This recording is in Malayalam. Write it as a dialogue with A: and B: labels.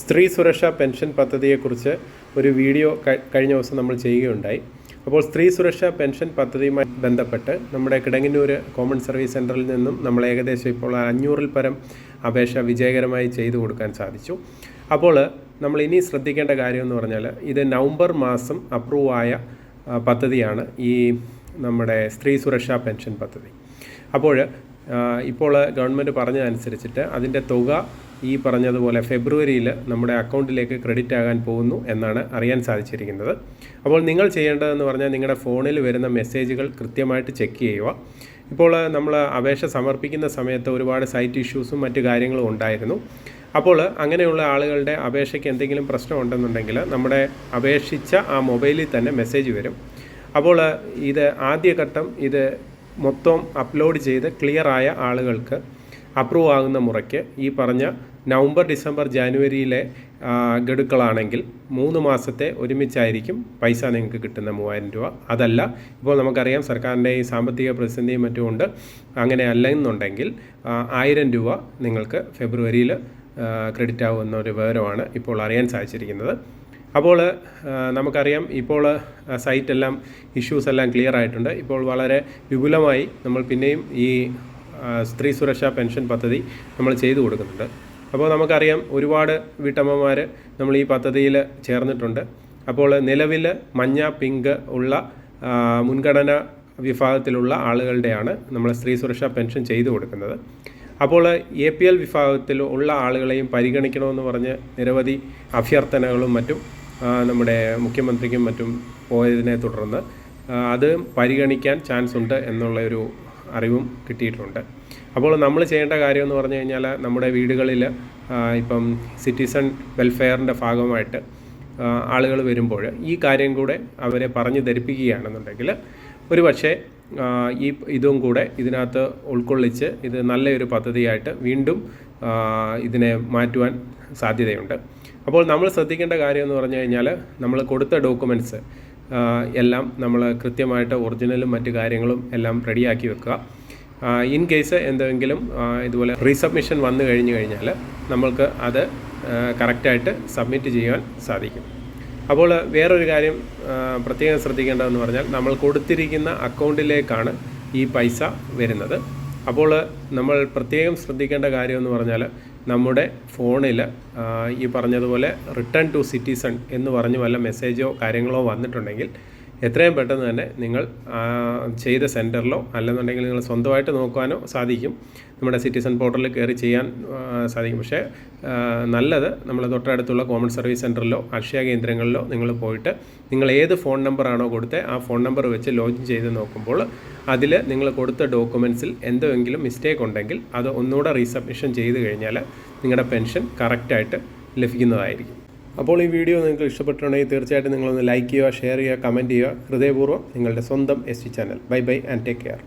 A: സ്ത്രീ സുരക്ഷാ പെൻഷൻ പദ്ധതിയെക്കുറിച്ച് ഒരു വീഡിയോ കഴിഞ്ഞ ദിവസം നമ്മൾ ചെയ്യുകയുണ്ടായി. അപ്പോൾ സ്ത്രീ സുരക്ഷാ പെൻഷൻ പദ്ധതിയുമായി ബന്ധപ്പെട്ട് നമ്മുടെ കിടങ്ങന്നൂർ കോമൺ സർവീസ് സെന്ററിൽ നിന്നും നമ്മൾ ഏകദേശം ഇപ്പോൾ അഞ്ഞൂറിൽ പരം അപേക്ഷ വിജയകരമായി ചെയ്തു കൊടുക്കാൻ സാധിച്ചു. അപ്പോൾ നമ്മൾ ഇനി ശ്രദ്ധിക്കേണ്ട കാര്യം എന്ന് പറഞ്ഞാൽ ഇത് നവംബർ മാസം അപ്രൂവ് ആയ പദ്ധതിയാണ് ഈ നമ്മുടെ സ്ത്രീ സുരക്ഷാ പെൻഷൻ പദ്ധതി. അപ്പോൾ ഇപ്പോൾ ഗവൺമെന്റ് പറഞ്ഞതനുസരിച്ചിട്ട് അതിന്റെ തുക ഈ പറഞ്ഞതുപോലെ ഫെബ്രുവരിയിൽ നമ്മുടെ അക്കൗണ്ടിലേക്ക് ക്രെഡിറ്റ് ആകാൻ പോകുന്നു എന്നാണ് അറിയാൻ സാധിച്ചിരിക്കുന്നത്. അപ്പോൾ നിങ്ങൾ ചെയ്യേണ്ടതെന്ന് പറഞ്ഞാൽ നിങ്ങളുടെ ഫോണിൽ വരുന്ന മെസ്സേജുകൾ കൃത്യമായിട്ട് ചെക്ക് ചെയ്യുക. ഇപ്പോൾ നമ്മൾ അപേക്ഷ സമർപ്പിക്കുന്ന സമയത്ത് ഒരുപാട് സൈറ്റ് ഇഷ്യൂസും മറ്റു കാര്യങ്ങളും ഉണ്ടായിരുന്നു. അപ്പോൾ അങ്ങനെയുള്ള ആളുകളുടെ അപേക്ഷയ്ക്ക് എന്തെങ്കിലും പ്രശ്നം ഉണ്ടെന്നുണ്ടെങ്കിൽ നമ്മുടെ അപേക്ഷിച്ച ആ മൊബൈലിൽ തന്നെ മെസ്സേജ് വരും. അപ്പോൾ ഇത് ആദ്യഘട്ടം ഇത് മൊത്തം അപ്ലോഡ് ചെയ്ത് ക്ലിയർ ആയ ആളുകൾക്ക് അപ്രൂവ് ആകുന്ന മുറയ്ക്ക് ഈ പറഞ്ഞ നവംബർ ഡിസംബർ ജാനുവരിയിലെ ഗഡുക്കളാണെങ്കിൽ മൂന്ന് മാസത്തെ ഒരുമിച്ചായിരിക്കും പൈസ നിങ്ങൾക്ക് കിട്ടുന്ന മൂവായിരം രൂപ. അതല്ല ഇപ്പോൾ നമുക്കറിയാം സർക്കാരിന്റെ ഈ സാമ്പത്തിക പ്രതിസന്ധിയും മറ്റും ഉണ്ട്. അങ്ങനെ അല്ലെന്നുണ്ടെങ്കിൽ ആയിരം രൂപ നിങ്ങൾക്ക് ഫെബ്രുവരിയിൽ ക്രെഡിറ്റ് ആവുന്ന ഒരു വിവരമാണ് ഇപ്പോൾ അറിയാൻ സാധിച്ചിരിക്കുന്നത്. അപ്പോൾ നമുക്കറിയാം ഇപ്പോൾ സൈറ്റ് എല്ലാം ഇഷ്യൂസ് എല്ലാം ക്ലിയർ ആയിട്ടുണ്ട്. ഇപ്പോൾ വളരെ വിപുലമായി നമ്മൾ പിന്നെയും ഈ സ്ത്രീ സുരക്ഷാ പെൻഷൻ പദ്ധതി നമ്മൾ ചെയ്തു കൊടുക്കുന്നുണ്ട്. അപ്പോൾ നമുക്കറിയാം ഒരുപാട് വീട്ടമ്മമാർ നമ്മൾ ഈ പദ്ധതിയിൽ ചേർന്നിട്ടുണ്ട്. അപ്പോൾ നിലവിൽ മഞ്ഞ പിങ്ക് ഉള്ള മുൻഗണന വിഭാഗത്തിലുള്ള ആളുകളുടെയാണ് നമ്മൾ സ്ത്രീ സുരക്ഷാ പെൻഷൻ ചെയ്തു കൊടുക്കുന്നത്. അപ്പോൾ എ പി എൽ വിഭാഗത്തിൽ ഉള്ള ആളുകളെയും പരിഗണിക്കണമെന്ന് പറഞ്ഞ് നിരവധി അഭ്യർത്ഥനകളും മറ്റും നമ്മുടെ മുഖ്യമന്ത്രിക്കും മറ്റും പോയതിനെ തുടർന്ന് അത് പരിഗണിക്കാൻ ചാൻസ് ഉണ്ട് എന്നുള്ള ഒരു അറിവും കിട്ടിയിട്ടുണ്ട്. അപ്പോൾ നമ്മൾ ചെയ്യേണ്ട കാര്യം എന്ന് പറഞ്ഞു കഴിഞ്ഞാൽ നമ്മുടെ വീടുകളിൽ ഇപ്പം സിറ്റിസൺ വെൽഫെയറിന്റെ ഭാഗമായിട്ട് ആളുകൾ വരുമ്പോൾ ഈ കാര്യം കൂടെ അവരെ പറഞ്ഞു ധരിപ്പിക്കുകയാണെന്നുണ്ടെങ്കിൽ ഒരു പക്ഷേ ഈ ഇതും കൂടെ ഇതിനകത്ത് ഉൾക്കൊള്ളിച്ച് ഇത് നല്ലൊരു പദ്ധതിയായിട്ട് വീണ്ടും ഇതിനെ മാറ്റുവാൻ സാധ്യതയുണ്ട്. അപ്പോൾ നമ്മൾ ശ്രദ്ധിക്കേണ്ട കാര്യം എന്ന് പറഞ്ഞു കഴിഞ്ഞാൽ നമ്മൾ കൊടുത്ത ഡോക്യുമെന്റ്സ് എല്ലാം നമ്മൾ കൃത്യമായിട്ട് ഒറിജിനലും മറ്റു കാര്യങ്ങളും എല്ലാം റെഡിയാക്കി വെക്കുക. ഇൻ കേസ് എന്തെങ്കിലും ഇതുപോലെ റീസബ്മിഷൻ വന്നു കഴിഞ്ഞു കഴിഞ്ഞാൽ നമ്മൾക്ക് അത് കറക്റ്റായിട്ട് സബ്മിറ്റ് ചെയ്യാൻ സാധിക്കും. അപ്പോൾ വേറൊരു കാര്യം പ്രത്യേകം ശ്രദ്ധിക്കേണ്ടതെന്ന് പറഞ്ഞാൽ നമ്മൾ കൊടുത്തിരിക്കുന്ന അക്കൗണ്ടിലേക്കാണ് ഈ പൈസ വരുന്നത്. അപ്പോൾ നമ്മൾ പ്രത്യേകം ശ്രദ്ധിക്കേണ്ട കാര്യം എന്ന് പറഞ്ഞാൽ നമ്മുടെ ഫോണിൽ ഈ പറഞ്ഞതുപോലെ റിട്ടേൺ ടു സിറ്റിസൺ എന്ന് പറഞ്ഞ് വല്ല മെസ്സേജോ കാര്യങ്ങളോ വന്നിട്ടുണ്ടെങ്കിൽ എത്രയും പെട്ടെന്ന് തന്നെ നിങ്ങൾ ചെയ്ത സെന്ററിലോ അല്ലെന്നുണ്ടെങ്കിൽ നിങ്ങൾ സ്വന്തമായിട്ട് നോക്കുവാനോ സാധിക്കും. നമ്മുടെ സിറ്റിസൺ പോർട്ടലിൽ കയറി ചെയ്യാൻ സാധിക്കും. പക്ഷേ നല്ലത് നമ്മൾ തൊട്ടടുത്തുള്ള കോമൺ സർവീസ് സെന്ററിലോ അക്ഷയ കേന്ദ്രങ്ങളിലോ നിങ്ങൾ പോയിട്ട് നിങ്ങൾ ഏത് ഫോൺ നമ്പറാണോ കൊടുത്തത് ആ ഫോൺ നമ്പർ വെച്ച് ലോഗിൻ ചെയ്ത് നോക്കുമ്പോൾ അതിൽ നിങ്ങൾ കൊടുത്ത ഡോക്യുമെൻസിൽ എന്തെങ്കിലും മിസ്റ്റേക്ക് ഉണ്ടെങ്കിൽ അത് ഒന്നുകൂടെ റീസബ്മിഷൻ ചെയ്ത് കഴിഞ്ഞാൽ നിങ്ങളുടെ പെൻഷൻ കറക്റ്റായിട്ട് ലഭിക്കുന്നതായിരിക്കും. അപ്പോൾ ഈ വീഡിയോ നിങ്ങൾക്ക് ഇഷ്ടപ്പെട്ടിട്ടുണ്ടെങ്കിൽ തീർച്ചയായിട്ടും നിങ്ങളൊന്ന് ലൈക്ക് ചെയ്യുക ഷെയർ ചെയ്യുക കമന്റ് ചെയ്യുക. ഹൃദയപൂർവം നിങ്ങളുടെ സ്വന്തം S channel bye bye and take care